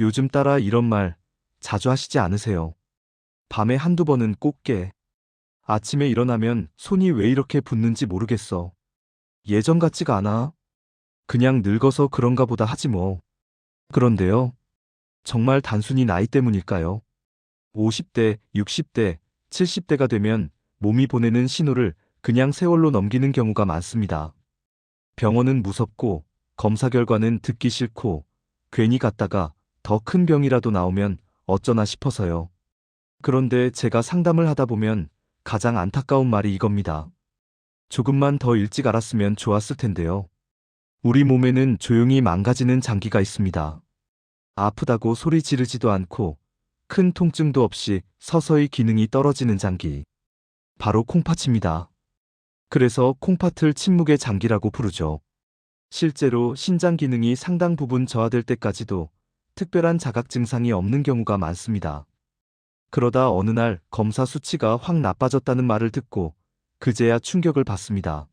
요즘 따라 이런 말 자주 하시지 않으세요? 밤에 한두 번은 꼭 깨. 아침에 일어나면 손이 왜 이렇게 붓는지 모르겠어. 예전 같지가 않아. 그냥 늙어서 그런가 보다 하지 뭐. 그런데요. 정말 단순히 나이 때문일까요? 50대, 60대, 70대가 되면 몸이 보내는 신호를 그냥 세월로 넘기는 경우가 많습니다. 병원은 무섭고 검사 결과는 듣기 싫고 괜히 갔다가 더 큰 병이라도 나오면 어쩌나 싶어서요. 그런데 제가 상담을 하다 보면 가장 안타까운 말이 이겁니다. 조금만 더 일찍 알았으면 좋았을 텐데요. 우리 몸에는 조용히 망가지는 장기가 있습니다. 아프다고 소리 지르지도 않고 큰 통증도 없이 서서히 기능이 떨어지는 장기. 바로 콩팥입니다. 그래서 콩팥을 침묵의 장기라고 부르죠. 실제로 신장 기능이 상당 부분 저하될 때까지도 특별한 자각 증상이 없는 경우가 많습니다. 그러다 어느 날 검사 수치가 확 나빠졌다는 말을 듣고 그제야 충격을 받습니다.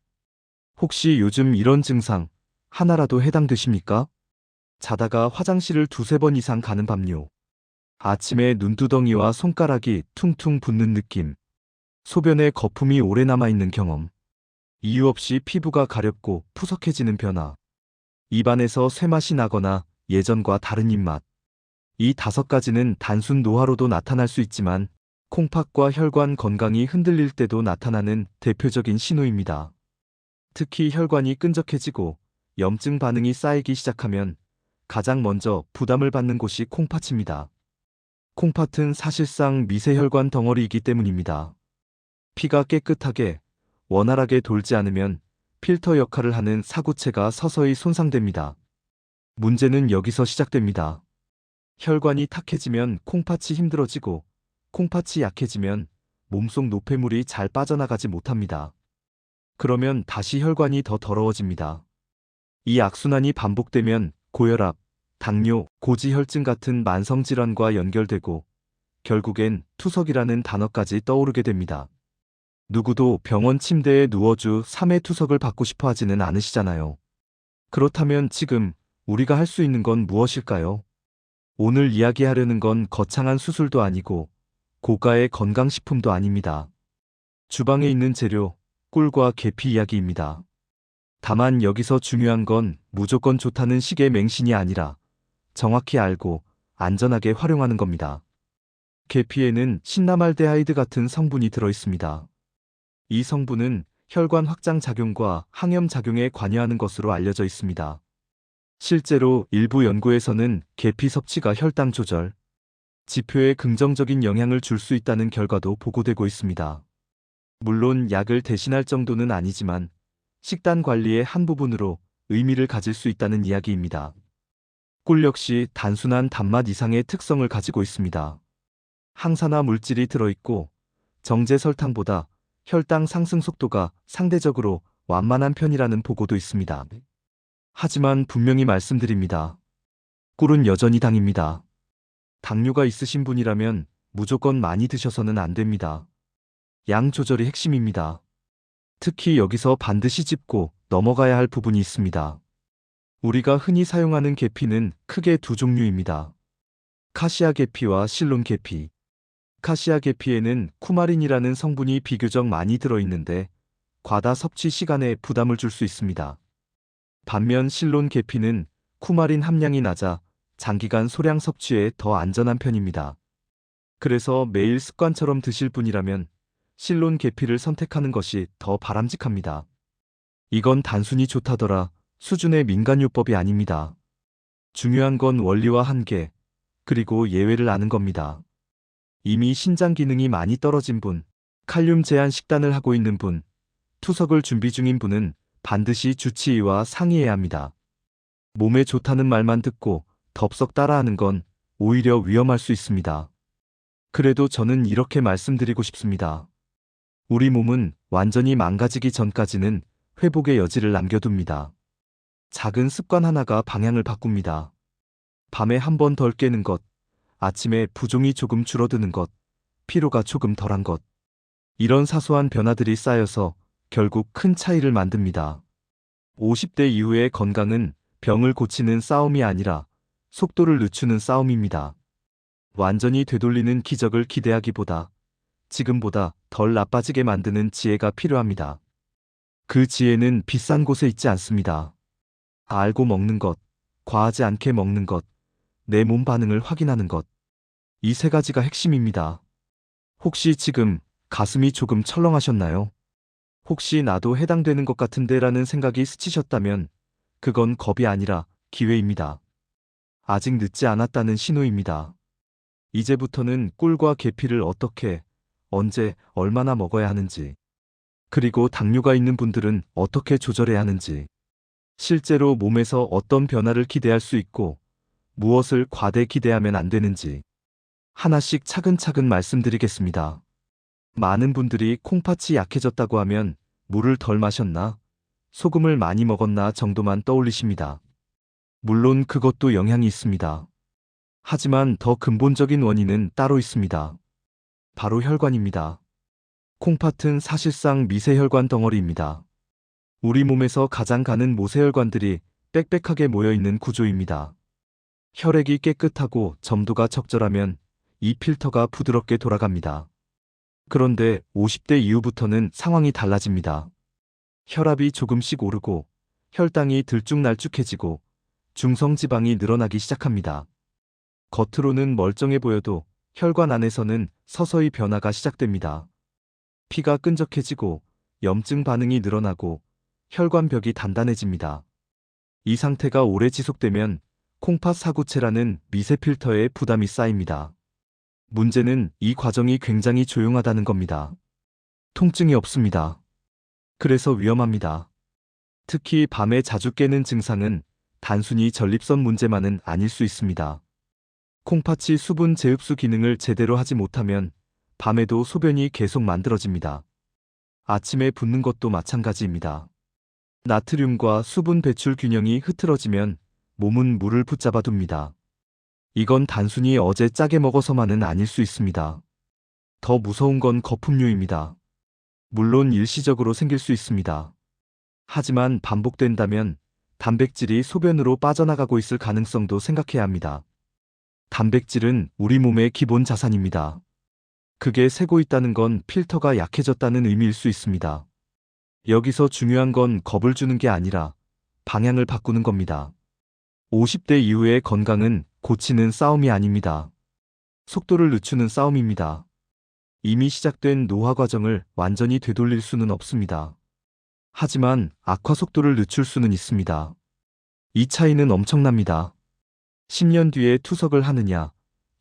혹시 요즘 이런 증상 하나라도 해당되십니까? 자다가 화장실을 두세 번 이상 가는 밤요. 아침에 눈두덩이와 손가락이 퉁퉁 붓는 느낌. 소변에 거품이 오래 남아있는 경험. 이유 없이 피부가 가렵고 푸석해지는 변화. 입안에서 쇠맛이 나거나 예전과 다른 입맛. 이 다섯 가지는 단순 노화로도 나타날 수 있지만 콩팥과 혈관 건강이 흔들릴 때도 나타나는 대표적인 신호입니다. 특히 혈관이 끈적해지고 염증 반응이 쌓이기 시작하면 가장 먼저 부담을 받는 곳이 콩팥입니다. 콩팥은 사실상 미세혈관 덩어리이기 때문입니다. 피가 깨끗하게 원활하게 돌지 않으면 필터 역할을 하는 사구체가 서서히 손상됩니다. 문제는 여기서 시작됩니다. 혈관이 탁해지면 콩팥이 힘들어지고 콩팥이 약해지면 몸속 노폐물이 잘 빠져나가지 못합니다. 그러면 다시 혈관이 더 더러워집니다. 이 악순환이 반복되면 고혈압, 당뇨, 고지혈증 같은 만성질환과 연결되고 결국엔 투석이라는 단어까지 떠오르게 됩니다. 누구도 병원 침대에 누워주 3회 투석을 받고 싶어 하지는 않으시잖아요. 그렇다면 지금 우리가 할 수 있는 건 무엇일까요? 오늘 이야기하려는 건 거창한 수술도 아니고 고가의 건강식품도 아닙니다. 주방에 있는 재료, 꿀과 계피 이야기입니다. 다만 여기서 중요한 건 무조건 좋다는 식의 맹신이 아니라 정확히 알고 안전하게 활용하는 겁니다. 계피에는 신나말데하이드 같은 성분이 들어 있습니다. 이 성분은 혈관 확장 작용과 항염 작용에 관여하는 것으로 알려져 있습니다. 실제로 일부 연구에서는 계피 섭취가 혈당 조절, 지표에 긍정적인 영향을 줄 수 있다는 결과도 보고되고 있습니다. 물론 약을 대신할 정도는 아니지만 식단 관리의 한 부분으로 의미를 가질 수 있다는 이야기입니다. 꿀 역시 단순한 단맛 이상의 특성을 가지고 있습니다. 항산화 물질이 들어있고 정제 설탕보다 혈당 상승 속도가 상대적으로 완만한 편이라는 보고도 있습니다. 하지만 분명히 말씀드립니다. 꿀은 여전히 당입니다. 당뇨가 있으신 분이라면 무조건 많이 드셔서는 안 됩니다. 양 조절이 핵심입니다. 특히 여기서 반드시 짚고 넘어가야 할 부분이 있습니다. 우리가 흔히 사용하는 계피는 크게 두 종류입니다. 카시아 계피와 실론 계피. 카시아 계피에는 쿠마린이라는 성분이 비교적 많이 들어있는데 과다 섭취 시간에 부담을 줄 수 있습니다. 반면 실론 계피는 쿠마린 함량이 낮아 장기간 소량 섭취에 더 안전한 편입니다. 그래서 매일 습관처럼 드실 분이라면 실론 계피를 선택하는 것이 더 바람직합니다. 이건 단순히 좋다더라 수준의 민간요법이 아닙니다. 중요한 건 원리와 한계, 그리고 예외를 아는 겁니다. 이미 신장 기능이 많이 떨어진 분, 칼륨 제한 식단을 하고 있는 분, 투석을 준비 중인 분은 반드시 주치의와 상의해야 합니다. 몸에 좋다는 말만 듣고 덥석 따라하는 건 오히려 위험할 수 있습니다. 그래도 저는 이렇게 말씀드리고 싶습니다. 우리 몸은 완전히 망가지기 전까지는 회복의 여지를 남겨둡니다. 작은 습관 하나가 방향을 바꿉니다. 밤에 한 번 덜 깨는 것, 아침에 부종이 조금 줄어드는 것, 피로가 조금 덜한 것. 이런 사소한 변화들이 쌓여서 결국 큰 차이를 만듭니다. 50대 이후의 건강은 병을 고치는 싸움이 아니라 속도를 늦추는 싸움입니다. 완전히 되돌리는 기적을 기대하기보다 지금보다 덜 나빠지게 만드는 지혜가 필요합니다. 그 지혜는 비싼 곳에 있지 않습니다. 알고 먹는 것, 과하지 않게 먹는 것, 내 몸 반응을 확인하는 것. 이 세 가지가 핵심입니다. 혹시 지금 가슴이 조금 철렁하셨나요? 혹시 나도 해당되는 것 같은데 라는 생각이 스치셨다면 그건 겁이 아니라 기회입니다. 아직 늦지 않았다는 신호입니다. 이제부터는 꿀과 계피를 어떻게, 언제, 얼마나 먹어야 하는지, 그리고 당뇨가 있는 분들은 어떻게 조절해야 하는지, 실제로 몸에서 어떤 변화를 기대할 수 있고, 무엇을 과대 기대하면 안 되는지, 하나씩 차근차근 말씀드리겠습니다. 많은 분들이 콩팥이 약해졌다고 하면 물을 덜 마셨나, 소금을 많이 먹었나 정도만 떠올리십니다. 물론 그것도 영향이 있습니다. 하지만 더 근본적인 원인은 따로 있습니다. 바로 혈관입니다. 콩팥은 사실상 미세혈관 덩어리입니다. 우리 몸에서 가장 가는 모세혈관들이 빽빽하게 모여 있는 구조입니다. 혈액이 깨끗하고 점도가 적절하면 이 필터가 부드럽게 돌아갑니다. 그런데 50대 이후부터는 상황이 달라집니다. 혈압이 조금씩 오르고 혈당이 들쭉날쭉해지고 중성지방이 늘어나기 시작합니다. 겉으로는 멀쩡해 보여도 혈관 안에서는 서서히 변화가 시작됩니다. 피가 끈적해지고 염증 반응이 늘어나고 혈관벽이 단단해집니다. 이 상태가 오래 지속되면 콩팥 사구체라는 미세 필터에 부담이 쌓입니다. 문제는 이 과정이 굉장히 조용하다는 겁니다. 통증이 없습니다. 그래서 위험합니다. 특히 밤에 자주 깨는 증상은 단순히 전립선 문제만은 아닐 수 있습니다. 콩팥이 수분 재흡수 기능을 제대로 하지 못하면 밤에도 소변이 계속 만들어집니다. 아침에 붓는 것도 마찬가지입니다. 나트륨과 수분 배출 균형이 흐트러지면 몸은 물을 붙잡아 둡니다. 이건 단순히 어제 짜게 먹어서만은 아닐 수 있습니다. 더 무서운 건 거품류입니다. 물론 일시적으로 생길 수 있습니다. 하지만 반복된다면 단백질이 소변으로 빠져나가고 있을 가능성도 생각해야 합니다. 단백질은 우리 몸의 기본 자산입니다. 그게 새고 있다는 건 필터가 약해졌다는 의미일 수 있습니다. 여기서 중요한 건 겁을 주는 게 아니라 방향을 바꾸는 겁니다. 50대 이후의 건강은 고치는 싸움이 아닙니다. 속도를 늦추는 싸움입니다. 이미 시작된 노화 과정을 완전히 되돌릴 수는 없습니다. 하지만 악화 속도를 늦출 수는 있습니다. 이 차이는 엄청납니다. 10년 뒤에 투석을 하느냐,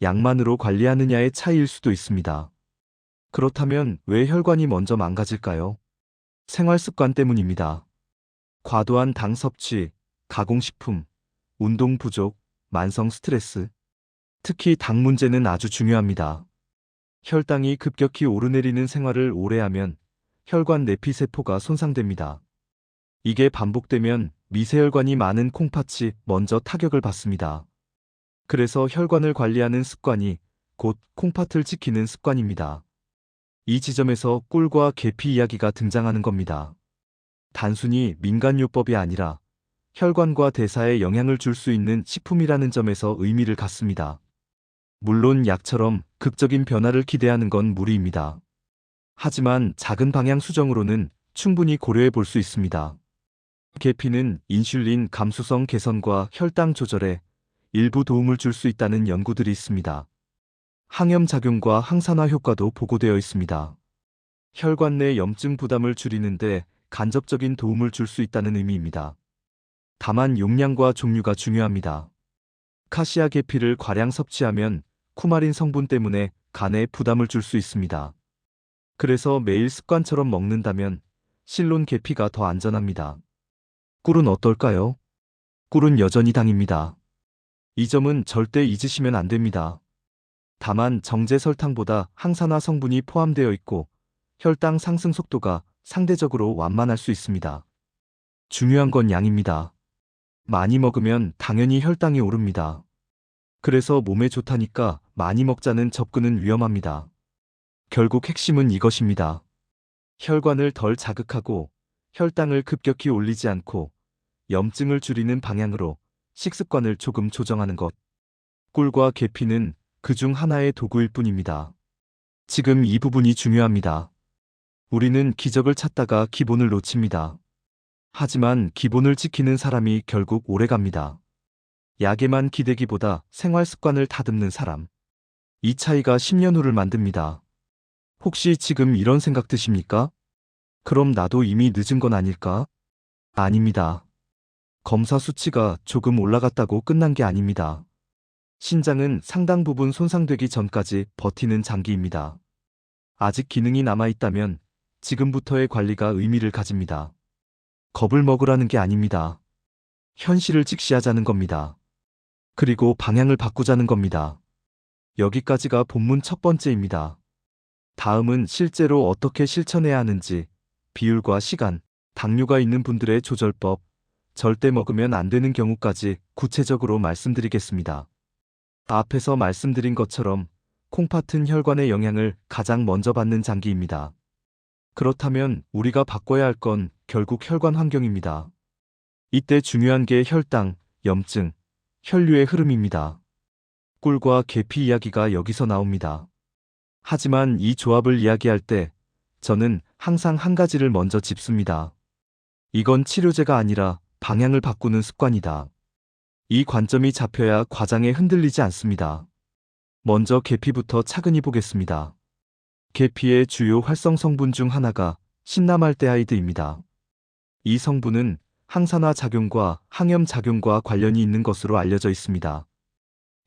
약만으로 관리하느냐의 차이일 수도 있습니다. 그렇다면 왜 혈관이 먼저 망가질까요? 생활 습관 때문입니다. 과도한 당 섭취, 가공식품, 운동 부족, 만성 스트레스. 특히 당 문제는 아주 중요합니다. 혈당이 급격히 오르내리는 생활을 오래 하면 혈관 내피 세포가 손상됩니다. 이게 반복되면 미세혈관이 많은 콩팥이 먼저 타격을 받습니다. 그래서 혈관을 관리하는 습관이 곧 콩팥을 지키는 습관입니다. 이 지점에서 꿀과 계피 이야기가 등장하는 겁니다. 단순히 민간요법이 아니라 혈관과 대사에 영향을 줄 수 있는 식품이라는 점에서 의미를 갖습니다. 물론 약처럼 극적인 변화를 기대하는 건 무리입니다. 하지만 작은 방향 수정으로는 충분히 고려해 볼 수 있습니다. 계피는 인슐린 감수성 개선과 혈당 조절에 일부 도움을 줄 수 있다는 연구들이 있습니다. 항염 작용과 항산화 효과도 보고되어 있습니다. 혈관 내 염증 부담을 줄이는데 간접적인 도움을 줄 수 있다는 의미입니다. 다만 용량과 종류가 중요합니다. 카시아 계피를 과량 섭취하면 쿠마린 성분 때문에 간에 부담을 줄 수 있습니다. 그래서 매일 습관처럼 먹는다면 실론 계피가 더 안전합니다. 꿀은 어떨까요? 꿀은 여전히 당입니다. 이 점은 절대 잊으시면 안 됩니다. 다만 정제 설탕보다 항산화 성분이 포함되어 있고 혈당 상승 속도가 상대적으로 완만할 수 있습니다. 중요한 건 양입니다. 많이 먹으면 당연히 혈당이 오릅니다. 그래서 몸에 좋다니까 많이 먹자는 접근은 위험합니다. 결국 핵심은 이것입니다. 혈관을 덜 자극하고 혈당을 급격히 올리지 않고 염증을 줄이는 방향으로 식습관을 조금 조정하는 것. 꿀과 계피는 그 중 하나의 도구일 뿐입니다. 지금 이 부분이 중요합니다. 우리는 기적을 찾다가 기본을 놓칩니다. 하지만 기본을 지키는 사람이 결국 오래 갑니다. 약에만 기대기보다 생활 습관을 다듬는 사람. 이 차이가 10년 후를 만듭니다. 혹시 지금 이런 생각 드십니까? 그럼 나도 이미 늦은 건 아닐까? 아닙니다. 검사 수치가 조금 올라갔다고 끝난 게 아닙니다. 신장은 상당 부분 손상되기 전까지 버티는 장기입니다. 아직 기능이 남아있다면 지금부터의 관리가 의미를 가집니다. 겁을 먹으라는 게 아닙니다. 현실을 직시하자는 겁니다. 그리고 방향을 바꾸자는 겁니다. 여기까지가 본문 첫 번째입니다. 다음은 실제로 어떻게 실천해야 하는지, 비율과 시간, 당뇨가 있는 분들의 조절법, 절대 먹으면 안 되는 경우까지 구체적으로 말씀드리겠습니다. 앞에서 말씀드린 것처럼 콩팥은 혈관의 영향을 가장 먼저 받는 장기입니다. 그렇다면 우리가 바꿔야 할 건 결국 혈관 환경입니다. 이때 중요한 게 혈당, 염증, 혈류의 흐름입니다. 꿀과 계피 이야기가 여기서 나옵니다. 하지만 이 조합을 이야기할 때 저는 항상 한 가지를 먼저 짚습니다. 이건 치료제가 아니라 방향을 바꾸는 습관이다. 이 관점이 잡혀야 과장에 흔들리지 않습니다. 먼저 계피부터 차근히 보겠습니다. 계피의 주요 활성 성분 중 하나가 신라말데하이드입니다. 이 성분은 항산화 작용과 항염 작용과 관련이 있는 것으로 알려져 있습니다.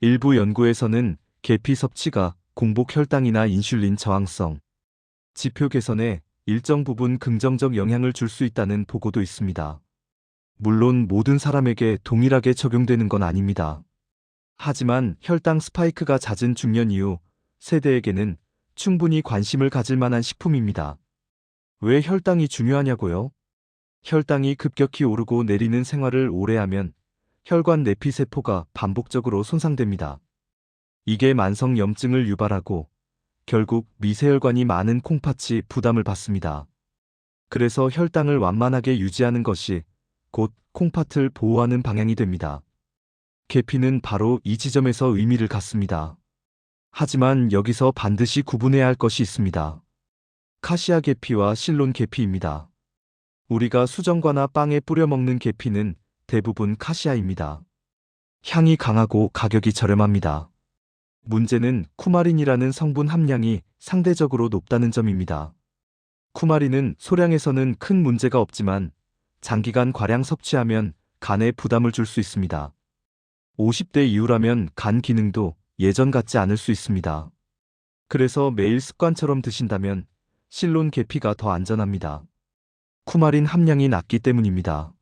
일부 연구에서는 계피 섭취가 공복 혈당이나 인슐린 저항성, 지표 개선에 일정 부분 긍정적 영향을 줄 수 있다는 보고도 있습니다. 물론 모든 사람에게 동일하게 적용되는 건 아닙니다. 하지만 혈당 스파이크가 잦은 중년 이후 세대에게는 충분히 관심을 가질 만한 식품입니다. 왜 혈당이 중요하냐고요? 혈당이 급격히 오르고 내리는 생활을 오래 하면 혈관 내피 세포가 반복적으로 손상됩니다. 이게 만성 염증을 유발하고 결국 미세혈관이 많은 콩팥이 부담을 받습니다. 그래서 혈당을 완만하게 유지하는 것이 곧 콩팥을 보호하는 방향이 됩니다. 계피는 바로 이 지점에서 의미를 갖습니다. 하지만 여기서 반드시 구분해야 할 것이 있습니다. 카시아 계피와 실론 계피입니다. 우리가 수정과나 빵에 뿌려 먹는 계피는 대부분 카시아입니다. 향이 강하고 가격이 저렴합니다. 문제는 쿠마린이라는 성분 함량이 상대적으로 높다는 점입니다. 쿠마린은 소량에서는 큰 문제가 없지만 장기간 과량 섭취하면 간에 부담을 줄 수 있습니다. 50대 이후라면 간 기능도 예전 같지 않을 수 있습니다. 그래서 매일 습관처럼 드신다면 실론 계피가 더 안전합니다. 쿠마린 함량이 낮기 때문입니다.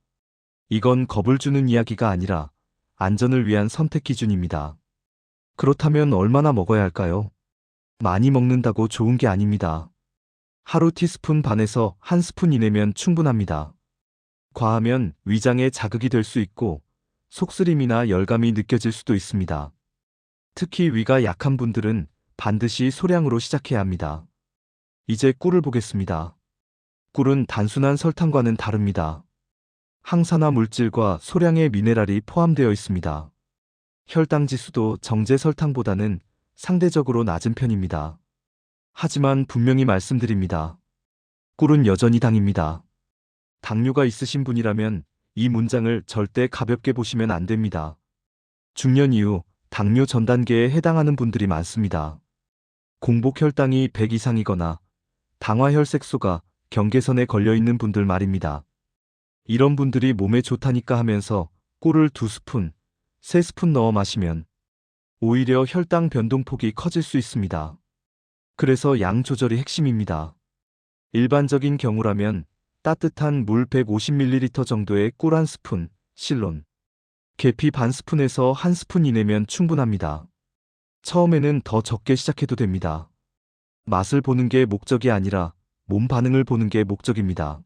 이건 겁을 주는 이야기가 아니라 안전을 위한 선택 기준입니다. 그렇다면 얼마나 먹어야 할까요? 많이 먹는다고 좋은 게 아닙니다. 하루 티스푼 반에서 한 스푼 이내면 충분합니다. 과하면 위장에 자극이 될 수 있고 속쓰림이나 열감이 느껴질 수도 있습니다. 특히 위가 약한 분들은 반드시 소량으로 시작해야 합니다. 이제 꿀을 보겠습니다. 꿀은 단순한 설탕과는 다릅니다. 항산화 물질과 소량의 미네랄이 포함되어 있습니다. 혈당 지수도 정제 설탕보다는 상대적으로 낮은 편입니다. 하지만 분명히 말씀드립니다. 꿀은 여전히 당입니다. 당뇨가 있으신 분이라면 이 문장을 절대 가볍게 보시면 안 됩니다. 중년 이후 당뇨 전 단계에 해당하는 분들이 많습니다. 공복 혈당이 100 이상이거나 당화 혈색소가 경계선에 걸려 있는 분들 말입니다. 이런 분들이 몸에 좋다니까 하면서 꿀을 두 스푼, 세 스푼 넣어 마시면 오히려 혈당 변동폭이 커질 수 있습니다. 그래서 양 조절이 핵심입니다. 일반적인 경우라면 따뜻한 물 150ml 정도의 꿀 한 스푼, 실론, 계피 반 스푼에서 한 스푼 이내면 충분합니다. 처음에는 더 적게 시작해도 됩니다. 맛을 보는 게 목적이 아니라 몸 반응을 보는 게 목적입니다.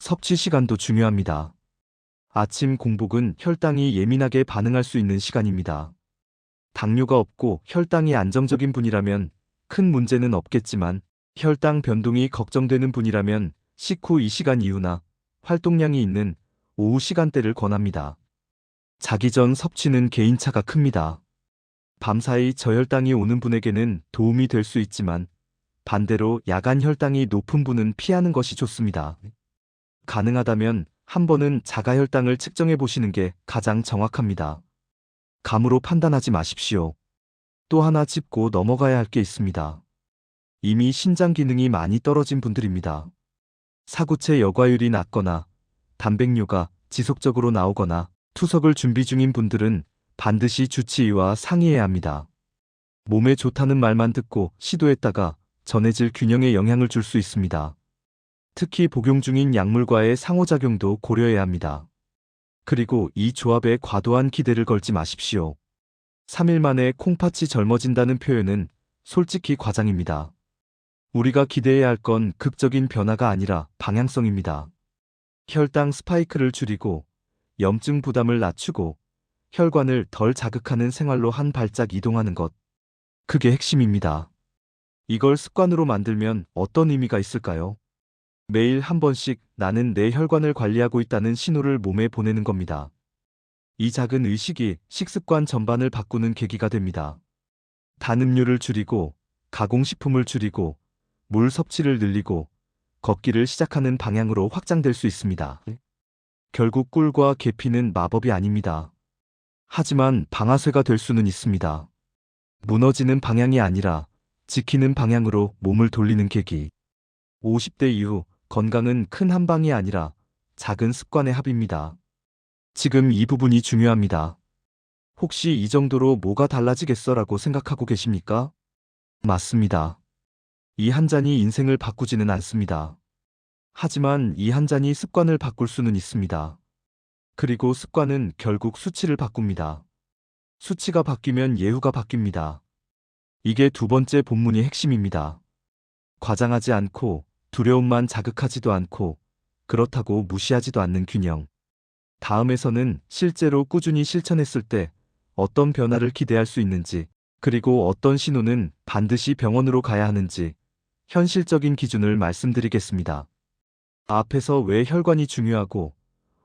섭취 시간도 중요합니다. 아침 공복은 혈당이 예민하게 반응할 수 있는 시간입니다. 당뇨가 없고 혈당이 안정적인 분이라면 큰 문제는 없겠지만 혈당 변동이 걱정되는 분이라면 식후 2시간 이후나 활동량이 있는 오후 시간대를 권합니다. 자기 전 섭취는 개인차가 큽니다. 밤사이 저혈당이 오는 분에게는 도움이 될 수 있지만 반대로 야간 혈당이 높은 분은 피하는 것이 좋습니다. 가능하다면 한 번은 자가혈당을 측정해 보시는 게 가장 정확합니다. 감으로 판단하지 마십시오. 또 하나 짚고 넘어가야 할 게 있습니다. 이미 신장 기능이 많이 떨어진 분들입니다. 사구체 여과율이 낮거나 단백뇨가 지속적으로 나오거나 투석을 준비 중인 분들은 반드시 주치의와 상의해야 합니다. 몸에 좋다는 말만 듣고 시도했다가 전해질 균형에 영향을 줄 수 있습니다. 특히 복용 중인 약물과의 상호작용도 고려해야 합니다. 그리고 이 조합에 과도한 기대를 걸지 마십시오. 3일 만에 콩팥이 젊어진다는 표현은 솔직히 과장입니다. 우리가 기대해야 할 건 극적인 변화가 아니라 방향성입니다. 혈당 스파이크를 줄이고 염증 부담을 낮추고 혈관을 덜 자극하는 생활로 한 발짝 이동하는 것. 그게 핵심입니다. 이걸 습관으로 만들면 어떤 의미가 있을까요? 매일 한 번씩 나는 내 혈관을 관리하고 있다는 신호를 몸에 보내는 겁니다. 이 작은 의식이 식습관 전반을 바꾸는 계기가 됩니다. 단 음료를 줄이고 가공식품을 줄이고 물 섭취를 늘리고 걷기를 시작하는 방향으로 확장될 수 있습니다. 결국 꿀과 계피는 마법이 아닙니다. 하지만 방아쇠가 될 수는 있습니다. 무너지는 방향이 아니라 지키는 방향으로 몸을 돌리는 계기. 50대 이후 건강은 큰 한 방이 아니라 작은 습관의 합입니다. 지금 이 부분이 중요합니다. 혹시 이 정도로 뭐가 달라지겠어라고 생각하고 계십니까? 맞습니다. 이 한 잔이 인생을 바꾸지는 않습니다. 하지만 이 한 잔이 습관을 바꿀 수는 있습니다. 그리고 습관은 결국 수치를 바꿉니다. 수치가 바뀌면 예후가 바뀝니다. 이게 두 번째 본문의 핵심입니다. 과장하지 않고 두려움만 자극하지도 않고 그렇다고 무시하지도 않는 균형. 다음에서는 실제로 꾸준히 실천했을 때 어떤 변화를 기대할 수 있는지, 그리고 어떤 신호는 반드시 병원으로 가야 하는지 현실적인 기준을 말씀드리겠습니다. 앞에서 왜 혈관이 중요하고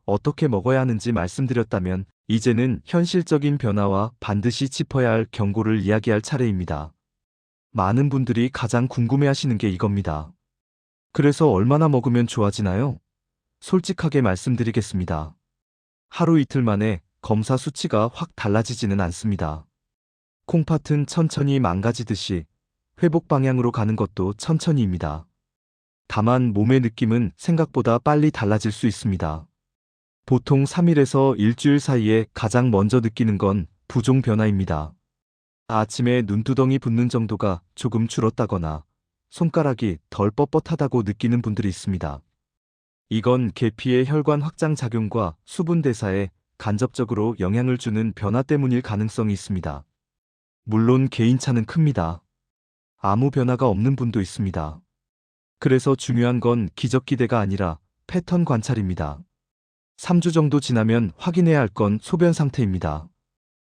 어떻게 먹어야 하는지 말씀드렸다면 이제는 현실적인 변화와 반드시 짚어야 할 경고를 이야기할 차례입니다. 많은 분들이 가장 궁금해 하시는 게 이겁니다. 그래서 얼마나 먹으면 좋아지나요? 솔직하게 말씀드리겠습니다. 하루 이틀 만에 검사 수치가 확 달라지지는 않습니다. 콩팥은 천천히 망가지듯이 회복 방향으로 가는 것도 천천히입니다. 다만 몸의 느낌은 생각보다 빨리 달라질 수 있습니다. 보통 3일에서 일주일 사이에 가장 먼저 느끼는 건 부종 변화입니다. 아침에 눈두덩이 붓는 정도가 조금 줄었다거나 손가락이 덜 뻣뻣하다고 느끼는 분들이 있습니다. 이건 계피의 혈관 확장 작용과 수분 대사에 간접적으로 영향을 주는 변화 때문일 가능성이 있습니다. 물론 개인차는 큽니다. 아무 변화가 없는 분도 있습니다. 그래서 중요한 건 기적 기대가 아니라 패턴 관찰입니다. 3주 정도 지나면 확인해야 할 건 소변 상태입니다.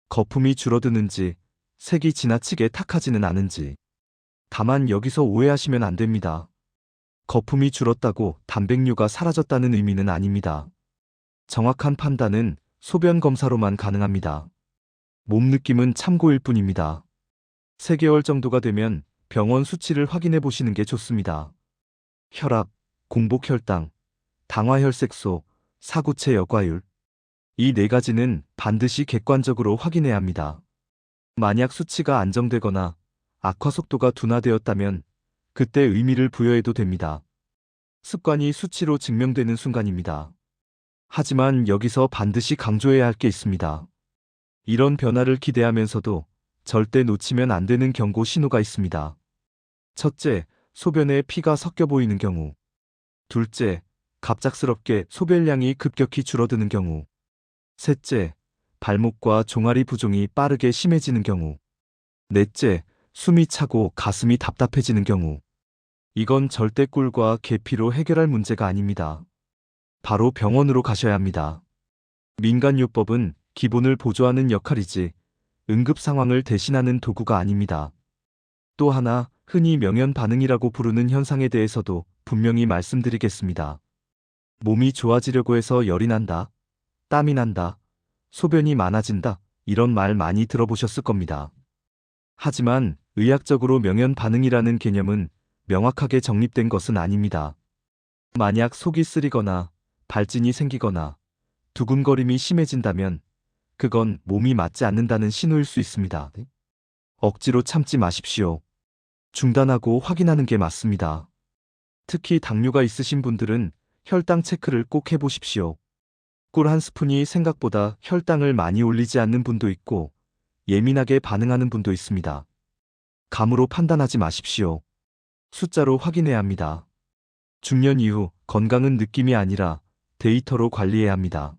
거품이 줄어드는지, 색이 지나치게 탁하지는 않은지. 다만 여기서 오해하시면 안 됩니다. 거품이 줄었다고 단백뇨가 사라졌다는 의미는 아닙니다. 정확한 판단은 소변 검사로만 가능합니다. 몸 느낌은 참고일 뿐입니다. 3개월 정도가 되면 병원 수치를 확인해 보시는 게 좋습니다. 혈압, 공복혈당, 당화혈색소, 사구체 여과율. 이 네 가지는 반드시 객관적으로 확인해야 합니다. 만약 수치가 안정되거나 악화 속도가 둔화되었다면 그때 의미를 부여해도 됩니다. 습관이 수치로 증명되는 순간입니다. 하지만 여기서 반드시 강조해야 할 게 있습니다. 이런 변화를 기대하면서도 절대 놓치면 안 되는 경고 신호가 있습니다. 첫째, 소변에 피가 섞여 보이는 경우. 둘째, 갑작스럽게 소변량이 급격히 줄어드는 경우. 셋째, 발목과 종아리 부종이 빠르게 심해지는 경우. 넷째, 숨이 차고 가슴이 답답해지는 경우. 이건 절대 꿀과 계피로 해결할 문제가 아닙니다. 바로 병원으로 가셔야 합니다. 민간요법은 기본을 보조하는 역할이지 응급 상황을 대신하는 도구가 아닙니다. 또 하나 흔히 명현 반응이라고 부르는 현상에 대해서도 분명히 말씀드리겠습니다. 몸이 좋아지려고 해서 열이 난다, 땀이 난다, 소변이 많아진다, 이런 말 많이 들어보셨을 겁니다. 하지만 의학적으로 명현 반응이라는 개념은 명확하게 정립된 것은 아닙니다. 만약 속이 쓰리거나 발진이 생기거나 두근거림이 심해진다면 그건 몸이 맞지 않는다는 신호일 수 있습니다. 억지로 참지 마십시오. 중단하고 확인하는 게 맞습니다. 특히 당뇨가 있으신 분들은 혈당 체크를 꼭 해보십시오. 꿀 한 스푼이 생각보다 혈당을 많이 올리지 않는 분도 있고 예민하게 반응하는 분도 있습니다. 감으로 판단하지 마십시오. 숫자로 확인해야 합니다. 중년 이후 건강은 느낌이 아니라 데이터로 관리해야 합니다.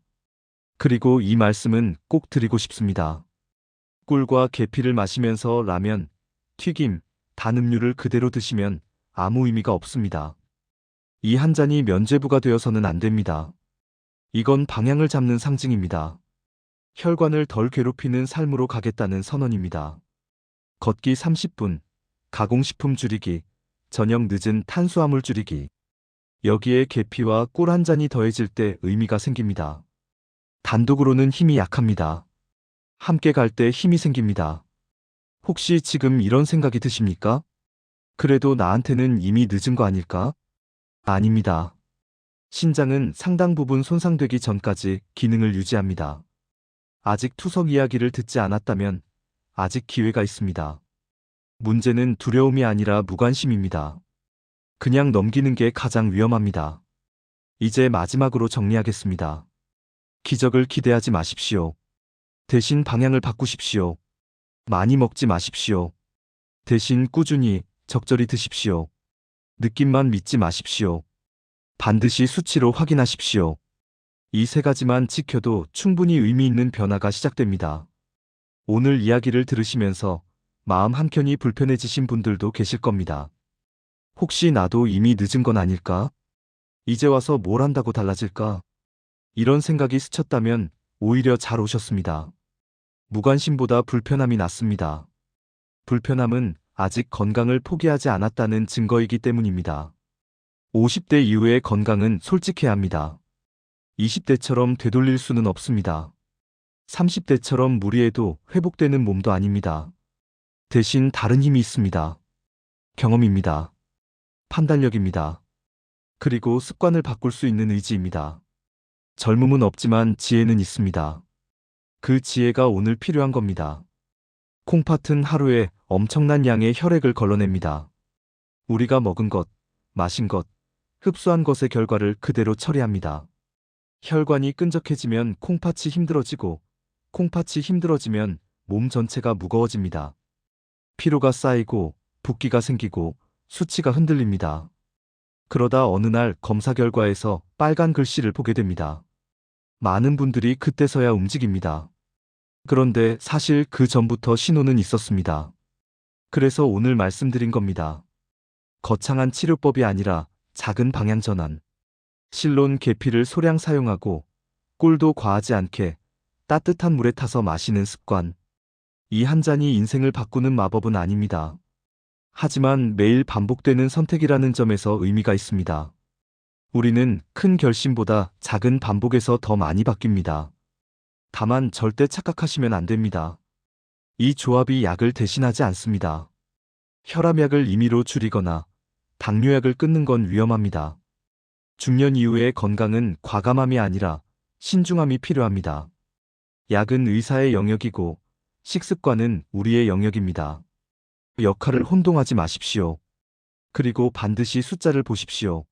그리고 이 말씀은 꼭 드리고 싶습니다. 꿀과 계피를 마시면서 라면, 튀김, 단 음료를 그대로 드시면 아무 의미가 없습니다. 이 한 잔이 면죄부가 되어서는 안 됩니다. 이건 방향을 잡는 상징입니다. 혈관을 덜 괴롭히는 삶으로 가겠다는 선언입니다. 걷기 30분, 가공식품 줄이기, 저녁 늦은 탄수화물 줄이기. 여기에 계피와 꿀 한 잔이 더해질 때 의미가 생깁니다. 단독으로는 힘이 약합니다. 함께 갈 때 힘이 생깁니다. 혹시 지금 이런 생각이 드십니까? 그래도 나한테는 이미 늦은 거 아닐까? 아닙니다. 신장은 상당 부분 손상되기 전까지 기능을 유지합니다. 아직 투석 이야기를 듣지 않았다면 아직 기회가 있습니다. 문제는 두려움이 아니라 무관심입니다. 그냥 넘기는 게 가장 위험합니다. 이제 마지막으로 정리하겠습니다. 기적을 기대하지 마십시오. 대신 방향을 바꾸십시오. 많이 먹지 마십시오. 대신 꾸준히 적절히 드십시오. 느낌만 믿지 마십시오. 반드시 수치로 확인하십시오. 이 세 가지만 지켜도 충분히 의미 있는 변화가 시작됩니다. 오늘 이야기를 들으시면서 마음 한켠이 불편해지신 분들도 계실 겁니다. 혹시 나도 이미 늦은 건 아닐까? 이제 와서 뭘 한다고 달라질까? 이런 생각이 스쳤다면 오히려 잘 오셨습니다. 무관심보다 불편함이 낫습니다. 불편함은 아직 건강을 포기하지 않았다는 증거이기 때문입니다. 50대 이후의 건강은 솔직해야 합니다. 20대처럼 되돌릴 수는 없습니다. 30대처럼 무리해도 회복되는 몸도 아닙니다. 대신 다른 힘이 있습니다. 경험입니다. 판단력입니다. 그리고 습관을 바꿀 수 있는 의지입니다. 젊음은 없지만 지혜는 있습니다. 그 지혜가 오늘 필요한 겁니다. 콩팥은 하루에 엄청난 양의 혈액을 걸러냅니다. 우리가 먹은 것, 마신 것, 흡수한 것의 결과를 그대로 처리합니다. 혈관이 끈적해지면 콩팥이 힘들어지고, 콩팥이 힘들어지면 몸 전체가 무거워집니다. 피로가 쌓이고, 붓기가 생기고, 수치가 흔들립니다. 그러다 어느 날 검사 결과에서 빨간 글씨를 보게 됩니다. 많은 분들이 그때서야 움직입니다. 그런데 사실 그 전부터 신호는 있었습니다. 그래서 오늘 말씀드린 겁니다. 거창한 치료법이 아니라 작은 방향 전환. 실론 계피를 소량 사용하고 꿀도 과하지 않게 따뜻한 물에 타서 마시는 습관. 이 한 잔이 인생을 바꾸는 마법은 아닙니다. 하지만 매일 반복되는 선택이라는 점에서 의미가 있습니다. 우리는 큰 결심보다 작은 반복에서 더 많이 바뀝니다. 다만 절대 착각하시면 안 됩니다. 이 조합이 약을 대신하지 않습니다. 혈압약을 임의로 줄이거나 당뇨약을 끊는 건 위험합니다. 중년 이후의 건강은 과감함이 아니라 신중함이 필요합니다. 약은 의사의 영역이고 식습관은 우리의 영역입니다. 역할을 혼동하지 마십시오. 그리고 반드시 숫자를 보십시오.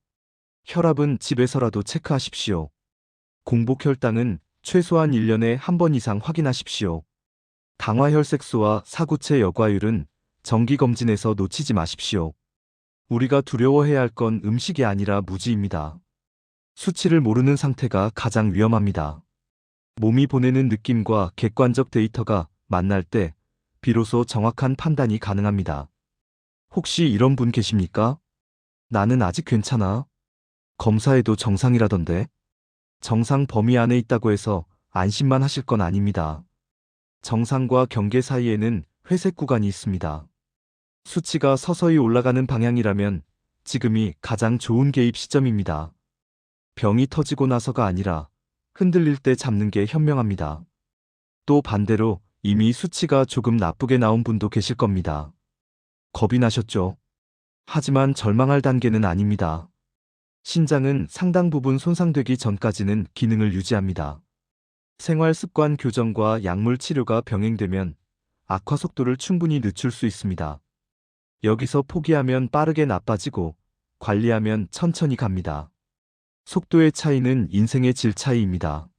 혈압은 집에서라도 체크하십시오. 공복 혈당은 최소한 1년에 한 번 이상 확인하십시오. 당화혈색소와 사구체 여과율은 정기검진에서 놓치지 마십시오. 우리가 두려워해야 할 건 음식이 아니라 무지입니다. 수치를 모르는 상태가 가장 위험합니다. 몸이 보내는 느낌과 객관적 데이터가 만날 때 비로소 정확한 판단이 가능합니다. 혹시 이런 분 계십니까? 나는 아직 괜찮아. 검사해도 정상이라던데. 정상 범위 안에 있다고 해서 안심만 하실 건 아닙니다. 정상과 경계 사이에는 회색 구간이 있습니다. 수치가 서서히 올라가는 방향이라면 지금이 가장 좋은 개입 시점입니다. 병이 터지고 나서가 아니라 흔들릴 때 잡는 게 현명합니다. 또 반대로 이미 수치가 조금 나쁘게 나온 분도 계실 겁니다. 겁이 나셨죠? 하지만 절망할 단계는 아닙니다. 신장은 상당 부분 손상되기 전까지는 기능을 유지합니다. 생활 습관 교정과 약물 치료가 병행되면 악화 속도를 충분히 늦출 수 있습니다. 여기서 포기하면 빠르게 나빠지고 관리하면 천천히 갑니다. 속도의 차이는 인생의 질 차이입니다.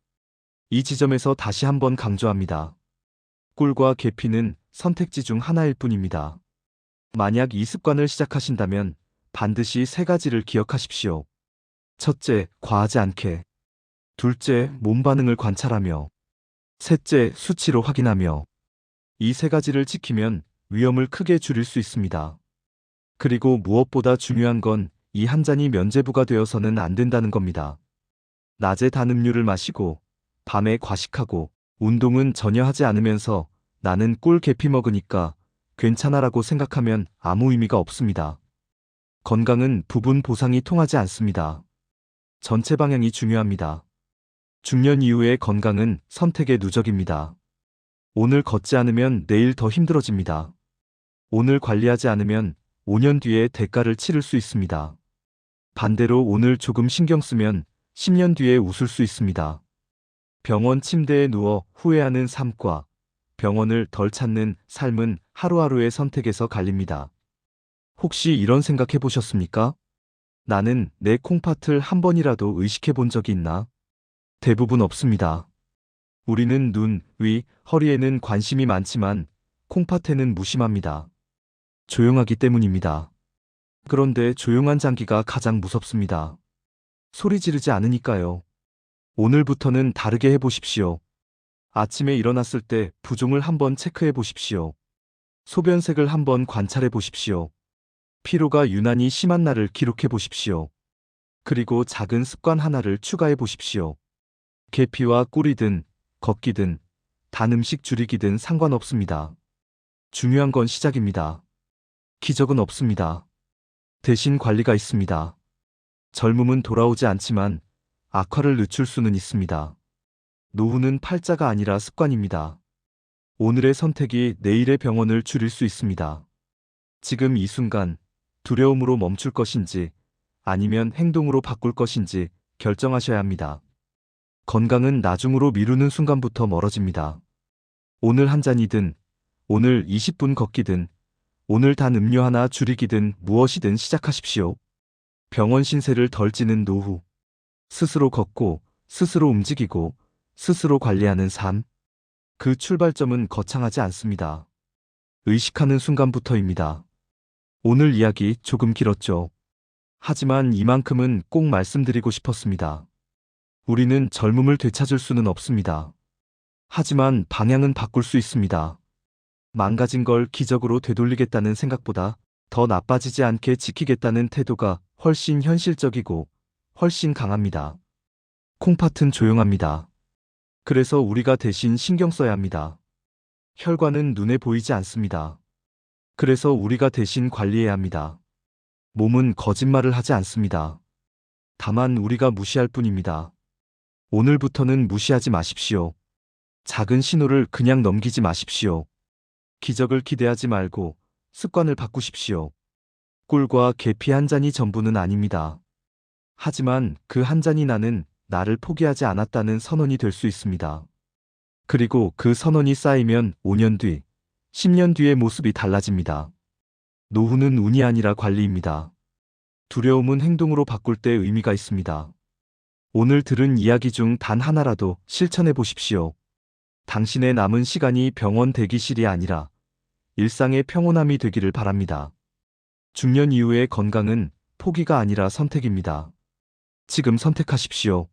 이 지점에서 다시 한번 강조합니다. 꿀과 계피는 선택지 중 하나일 뿐입니다. 만약 이 습관을 시작하신다면 반드시 세 가지를 기억하십시오. 첫째, 과하지 않게. 둘째, 몸 반응을 관찰하며. 셋째, 수치로 확인하며. 이 세 가지를 지키면 위험을 크게 줄일 수 있습니다. 그리고 무엇보다 중요한 건 이 한 잔이 면제부가 되어서는 안 된다는 겁니다. 낮에 단 음료를 마시고 밤에 과식하고 운동은 전혀 하지 않으면서 나는 꿀 계피 먹으니까 괜찮아라고 생각하면 아무 의미가 없습니다. 건강은 부분 보상이 통하지 않습니다. 전체 방향이 중요합니다. 중년 이후의 건강은 선택의 누적입니다. 오늘 걷지 않으면 내일 더 힘들어집니다. 오늘 관리하지 않으면 5년 뒤에 대가를 치를 수 있습니다. 반대로 오늘 조금 신경 쓰면 10년 뒤에 웃을 수 있습니다. 병원 침대에 누워 후회하는 삶과 병원을 덜 찾는 삶은 하루하루의 선택에서 갈립니다. 혹시 이런 생각 해보셨습니까? 나는 내 콩팥을 한 번이라도 의식해 본 적이 있나? 대부분 없습니다. 우리는 눈, 위, 허리에는 관심이 많지만 콩팥에는 무심합니다. 조용하기 때문입니다. 그런데 조용한 장기가 가장 무섭습니다. 소리 지르지 않으니까요. 오늘부터는 다르게 해보십시오. 아침에 일어났을 때 부종을 한번 체크해 보십시오. 소변색을 한번 관찰해 보십시오. 피로가 유난히 심한 날을 기록해 보십시오. 그리고 작은 습관 하나를 추가해 보십시오. 계피와 꿀이든 걷기든 단 음식 줄이기든 상관없습니다. 중요한 건 시작입니다. 기적은 없습니다. 대신 관리가 있습니다. 젊음은 돌아오지 않지만 악화를 늦출 수는 있습니다. 노후는 팔자가 아니라 습관입니다. 오늘의 선택이 내일의 병원을 줄일 수 있습니다. 지금 이 순간 두려움으로 멈출 것인지 아니면 행동으로 바꿀 것인지 결정하셔야 합니다. 건강은 나중으로 미루는 순간부터 멀어집니다. 오늘 한 잔이든 오늘 20분 걷기든 오늘 단 음료 하나 줄이기든 무엇이든 시작하십시오. 병원 신세를 덜 지는 노후. 스스로 걷고, 스스로 움직이고, 스스로 관리하는 삶. 그 출발점은 거창하지 않습니다. 의식하는 순간부터입니다. 오늘 이야기 조금 길었죠. 하지만 이만큼은 꼭 말씀드리고 싶었습니다. 우리는 젊음을 되찾을 수는 없습니다. 하지만 방향은 바꿀 수 있습니다. 망가진 걸 기적으로 되돌리겠다는 생각보다 더 나빠지지 않게 지키겠다는 태도가 훨씬 현실적이고 훨씬 강합니다. 콩팥은 조용합니다. 그래서 우리가 대신 신경 써야 합니다. 혈관은 눈에 보이지 않습니다. 그래서 우리가 대신 관리해야 합니다. 몸은 거짓말을 하지 않습니다. 다만 우리가 무시할 뿐입니다. 오늘부터는 무시하지 마십시오. 작은 신호를 그냥 넘기지 마십시오. 기적을 기대하지 말고 습관을 바꾸십시오. 꿀과 계피 한 잔이 전부는 아닙니다. 하지만 그 한 잔이 나는 나를 포기하지 않았다는 선언이 될 수 있습니다. 그리고 그 선언이 쌓이면 5년 뒤, 10년 뒤의 모습이 달라집니다. 노후는 운이 아니라 관리입니다. 두려움은 행동으로 바꿀 때 의미가 있습니다. 오늘 들은 이야기 중 단 하나라도 실천해 보십시오. 당신의 남은 시간이 병원 대기실이 아니라 일상의 평온함이 되기를 바랍니다. 중년 이후의 건강은 포기가 아니라 선택입니다. 지금 선택하십시오.